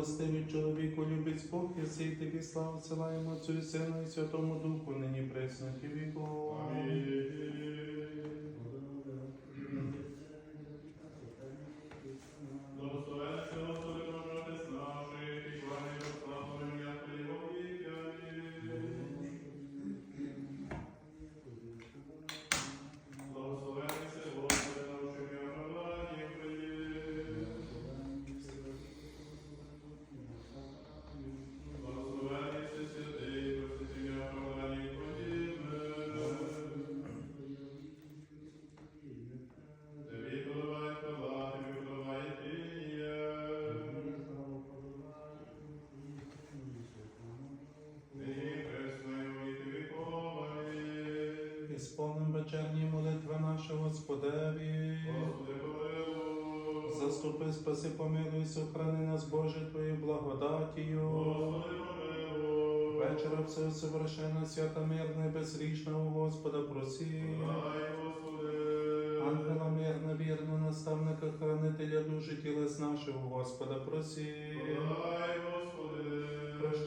милостивий чоловіку, любить і сей тобі славу силаємо Отцю і Сину і Святому Духу, нині пресно і віку. Благословенний Ісполним вечерні молитви наші Господеві. Господи. Заступи, спаси, помилуй, сохрани нас, Боже, Твою благодатію. Вечора все совершенно свята мирна і безрічного Господа просі. Ангела мирна, вірна, наставника, хранителя душі тілес нашого Господа просі.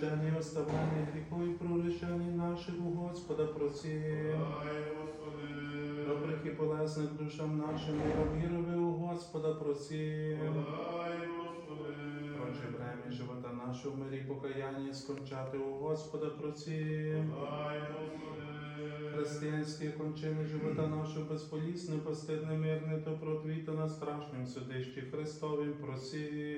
Прощення, оставлення гріху і прорішення наших у Господа просі. Дай, Господи. Добрих і полезних душам нашим, миром вірови у Господа просі. Дай, Отже, время живота нашого в мирі покаяння скончати у Господа просі. Дай, Господи. Християнські кончини живота нашого безполісне, постидне, мирне, добротвіта на страшнім судищі Христовім просі.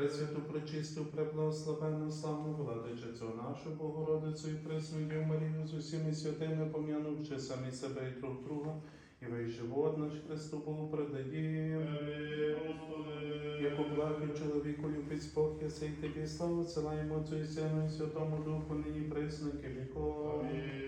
Пресвяту, пречисту, преблагословенну, славну владичицю нашу Богородицю і пресну Діву Марію з усіми святими, пом'янувши самі себе і друг друга, і весь живот наш Христу Богу предадім. Тобі, Господи. Яку чоловіку любить Бог, я сей тобі славу, силаємо Отцю і Сину і Святому Духу, нині присники віков. Амінь.